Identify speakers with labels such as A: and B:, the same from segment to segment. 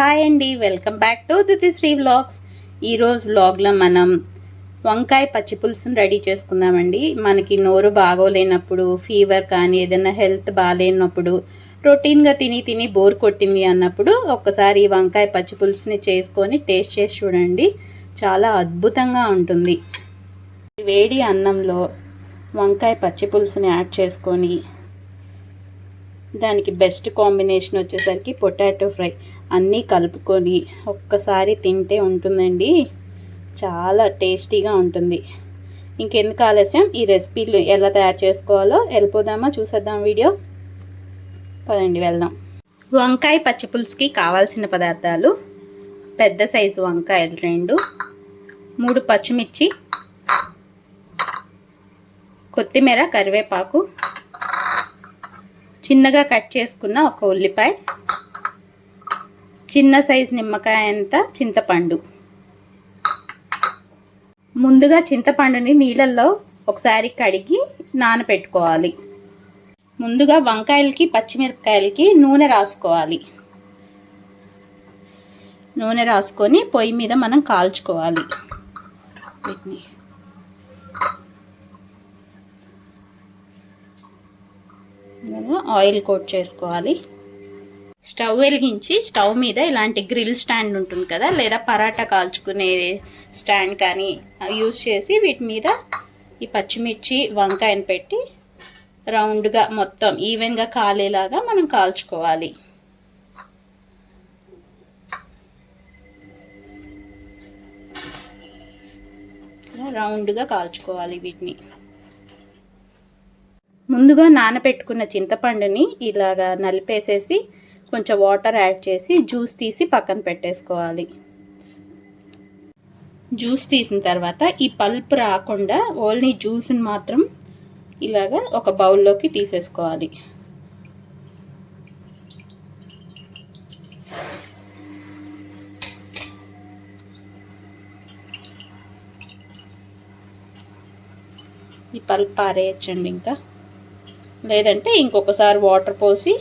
A: Hi అండి welcome back to Duthi Sri vlogs. ఈరోజు వ్లాగ్లో మనం వంకాయ పచ్చి పులుసును రెడీ చేసుకుందామండి. మనకి నోరు బాగోలేనప్పుడు ఫీవర్ కానీ ఏదైనా హెల్త్ బాగాలేనప్పుడు రొటీన్గా తిని తిని బోర్ కొట్టింది అన్నప్పుడు ఒక్కసారి ఈ వంకాయ పచ్చి పులుసుని చేసుకొని టేస్ట్ చేసి చూడండి. చాలా అద్భుతంగా ఉంటుంది. వేడి అన్నంలో వంకాయ పచ్చి పులుసుని యాడ్ చేసుకొని దానికి బెస్ట్ కాంబినేషన్ వచ్చేసరికి పొటాటో ఫ్రై. అన్నీ కలుపుకొని ఒక్కసారి తింటే ఉంటుందండి. చాలా టేస్టీగా ఉంటుంది. ఇంకెందుకు ఆలస్యం? ఈ రెసిపీలు ఎలా తయారు చేసుకోవాలో వెళ్ళిపోదామా? చూసేద్దాం వీడియో. పదండి వెళ్దాం. వంకాయ పచ్చిపులుసుకి కావాల్సిన పదార్థాలు పెద్ద సైజు వంకాయలు రెండు మూడు పచ్చిమిర్చి కొత్తిమీర కరివేపాకు చిన్నగా కట్ చేసుకున్న ఒక ఉల్లిపాయ. చిన్న సైజు నిమ్మకాయ అంత చింతపండు. ముందుగా చింతపండుని నీళ్ళల్లో ఒకసారి కడిగి నానబెట్టుకోవాలి ముందుగా వంకాయలకి పచ్చిమిరపకాయలకి నూనె రాసుకోవాలి. నూనె రాసుకొని పొయ్యి మీద మనం కాల్చుకోవాలి. వీటిని ఇలాగా ఆయిల్ కోట్ చేసుకోవాలి. స్టవ్ వెలిగించి స్టవ్ మీద ఇలాంటి గ్రిల్ స్టాండ్ ఉంటుంది కదా లేదా పరాటా కాల్చుకునే స్టాండ్ కానీ యూజ్ చేసి వీటి మీద ఈ పచ్చిమిర్చి వంకాయని పెట్టి రౌండ్గా మొత్తం ఈవెన్గా కాలేలాగా మనం కాల్చుకోవాలి. రౌండ్గా కాల్చుకోవాలి వీటిని. ముందుగా నానబెట్టుకున్న చింతపండుని ఇలాగా నలిపేసేసి కొంచెం వాటర్ యాడ్ చేసి జ్యూస్ తీసి పక్కన పెట్టేసుకోవాలి. జ్యూస్ తీసిన తర్వాత ఈ పల్ప్ రాకుండా ఓన్లీ జ్యూస్ని మాత్రం ఇలాగా ఒక బౌల్లోకి తీసేసుకోవాలి. ఈ పల్ప్ పారేయచ్చండి ఇంకా. లేదంటే ఇంకొకసారి వాటర్ పోసి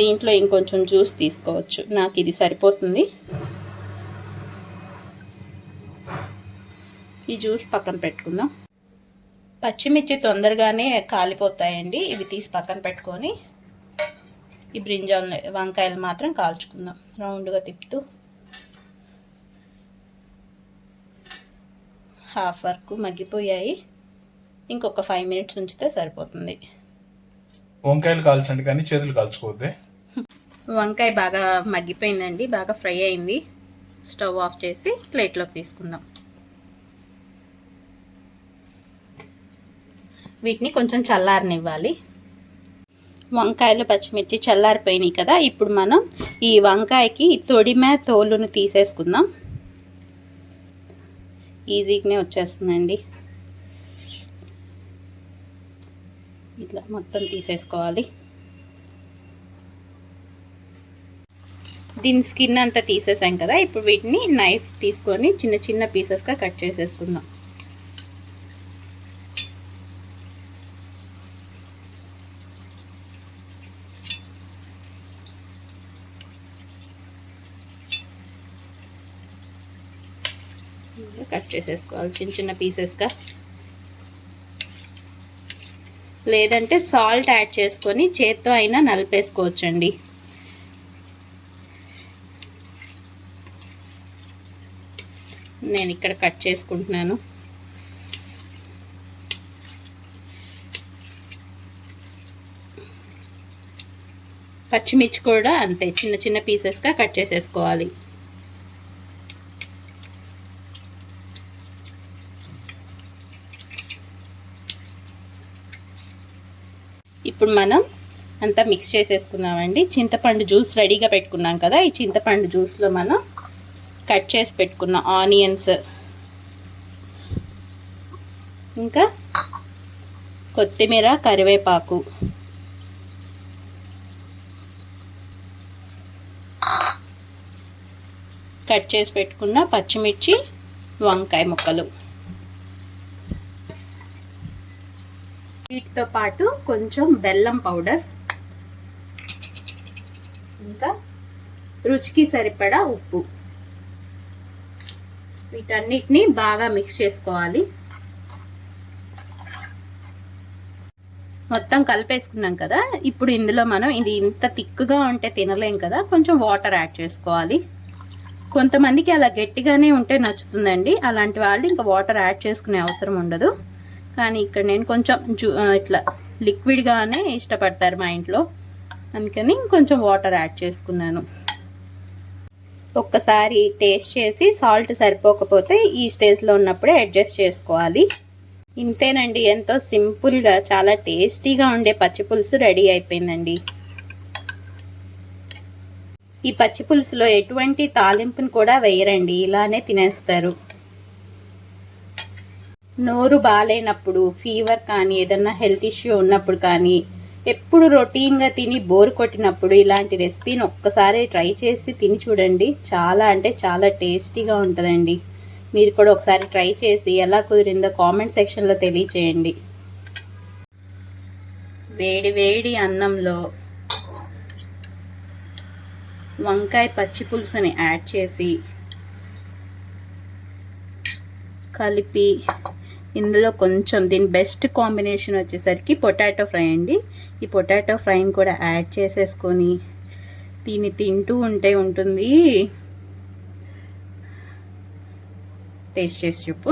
A: దీంట్లో ఇంకొంచెం జ్యూస్ తీసుకోవచ్చు. నాకు ఇది సరిపోతుంది. ఈ జ్యూస్ పక్కన పెట్టుకుందాం. పచ్చిమిర్చి తొందరగానే కాలిపోతాయండి. ఇవి తీసి పక్కన పెట్టుకొని ఈ బ్రింజాల్ వంకాయలు మాత్రం కాల్చుకుందాం. రౌండ్గా తిప్పుతూ హాఫ్ వరకు మగ్గిపోయాయి. ఇంకొక ఫైవ్ మినిట్స్ ఉంచితే సరిపోతుంది.
B: వంకాయలు కాల్చండి కానీ చేతులు కాల్చుకోవద్దే.
A: వంకాయ బాగా మగ్గిపోయిందండి బాగా ఫ్రై అయింది. స్టవ్ ఆఫ్ చేసి ప్లేట్లోకి తీసుకుందాం. వీటిని కొంచెం చల్లారనివ్వాలి. వంకాయలు పచ్చిమిర్చి చల్లారిపోయినాయి కదా ఇప్పుడు మనం ఈ వంకాయకి తొడిమే తోలును తీసేసుకుందాం. ఈజీగానే వచ్చేస్తుందండి. ఇట్లా మొత్తం తీసేసుకోవాలి. దీని స్కిన్ అంతా తీసేసాం కదా ఇప్పుడు వీటిని నైఫ్ తీసుకొని చిన్న చిన్న పీసెస్గా కట్ చేసేసుకుందాం. కట్ చేసేసుకోవాలి చిన్న చిన్న పీసెస్గా లేదంటే సాల్ట్ యాడ్ చేసుకొని చేత్తో అయినా నలిపేసుకోవచ్చండి. నేను ఇక్కడ కట్ చేసుకుంటున్నాను. పచ్చిమిర్చి కూడా అంతే చిన్న చిన్న పీసెస్గా కట్ చేసేసుకోవాలి. ఇప్పుడు మనం అంతా మిక్స్ చేసేసుకుందామండి. చింతపండు జ్యూస్ రెడీగా పెట్టుకున్నాం కదా ఈ చింతపండు జ్యూస్లో మనం కట్ చేసి పెట్టుకున్న ఆనియన్స్ ఇంకా కొత్తిమీర కరివేపాకు. కట్ చేసి పెట్టుకున్న పచ్చిమిర్చి వంకాయ ముక్కలు. వీటితో పాటు కొంచెం బెల్లం పౌడర్ ఇంకా రుచికి సరిపడా ఉప్పు. వీటన్నిటిని బాగా మిక్స్ చేసుకోవాలి. మొత్తం కలిపేసుకున్నాం కదా ఇప్పుడు ఇందులో మనం ఇది ఇంత తిక్కుగా ఉంటే తినలేం కదా కొంచెం వాటర్ యాడ్ చేసుకోవాలి. కొంతమందికి అలా గట్టిగానే ఉంటే నచ్చుతుందండి అలాంటి వాళ్ళు ఇంకా వాటర్ యాడ్ చేసుకునే అవసరం ఉండదు. కానీ ఇక్కడ నేను కొంచెం జూ ఇట్లా లిక్విడ్గానే ఇష్టపడతారు మా ఇంట్లో. అందుకని కొంచెం వాటర్ యాడ్ చేసుకున్నాను. ఒక్కసారి టేస్ట్ చేసి సాల్ట్ సరిపోకపోతే ఈ స్టేజ్లో ఉన్నప్పుడే అడ్జస్ట్ చేసుకోవాలి. ఇంతేనండి ఎంతో సింపుల్గా చాలా టేస్టీగా ఉండే పచ్చి పులుసు రెడీ అయిపోయిందండి. ఈ పచ్చి పులుసులో ఎటువంటి తాలింపును కూడా వేయరండి ఇలానే తినేస్తారు. నోరు బాగాలేనప్పుడు ఫీవర్ కానీ ఏదన్నా హెల్త్ ఇష్యూ ఉన్నప్పుడు కానీ ఎప్పుడు రొటీన్గా తిని బోర్ కొట్టినప్పుడు ఇలాంటి రెసిపీని ఒక్కసారి ట్రై చేసి తిని చూడండి. చాలా అంటే చాలా టేస్టీగా ఉంటుందండి. మీరు కూడా ఒకసారి ట్రై చేసి ఎలా కుదిరిందో కామెంట్ సెక్షన్లో తెలియచేయండి. వేడి వేడి అన్నంలో వంకాయ పచ్చి పులుసుని యాడ్ చేసి కలిపి ఇందులో కొంచెం దీని బెస్ట్ కాంబినేషన్ వచ్చేసరికి పొటాటో ఫ్రై అండి. ఈ పొటాటో ఫ్రైని కూడా యాడ్ చేసేసుకొని దీన్ని తింటూ ఉంటే ఉంటుంది. టేస్ట్ చేసి చెప్పు.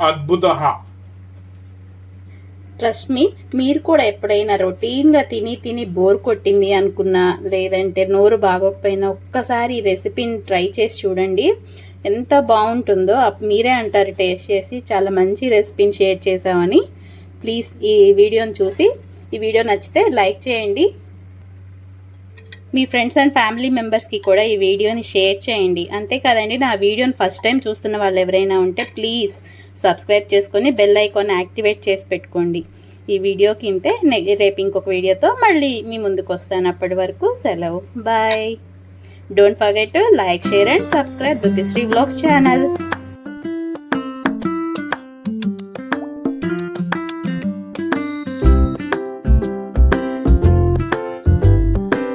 B: అద్భుత
A: ట్రస్ట్ మీ మీరు కూడా ఎప్పుడైనా రొటీన్గా తిని తిని బోర్ కొట్టింది అనుకున్నా లేదంటే నోరు బాగోకపోయినా ఒక్కసారి ఈ రెసిపీని ట్రై చేసి చూడండి. ఎంత బాగుంటుందో మీరే అంటారు టేస్ట్ చేసి చాలా మంచి రెసిపీని షేర్ చేసామని. ప్లీజ్ ఈ వీడియోని చూసి ఈ వీడియో నచ్చితే లైక్ చేయండి. మీ ఫ్రెండ్స్ అండ్ ఫ్యామిలీ మెంబర్స్కి కూడా ఈ వీడియోని షేర్ చేయండి. అంతే కదండి నా వీడియోని ఫస్ట్ టైం చూస్తున్న వాళ్ళు ఎవరైనా ఉంటే ప్లీజ్ సబ్స్క్రైబ్ చేసుకొని బెల్ ఐకాన్ యాక్టివేట్ చేసి పెట్టుకోండి. ఈ వీడియోకి ఇంతే రేపు ఇంకొక వీడియోతో మళ్ళీ మీ ముందుకు వస్తాను. అప్పటి వరకు సెలవు. Bye. Don't forget to like share and subscribe Duthisri blogs channel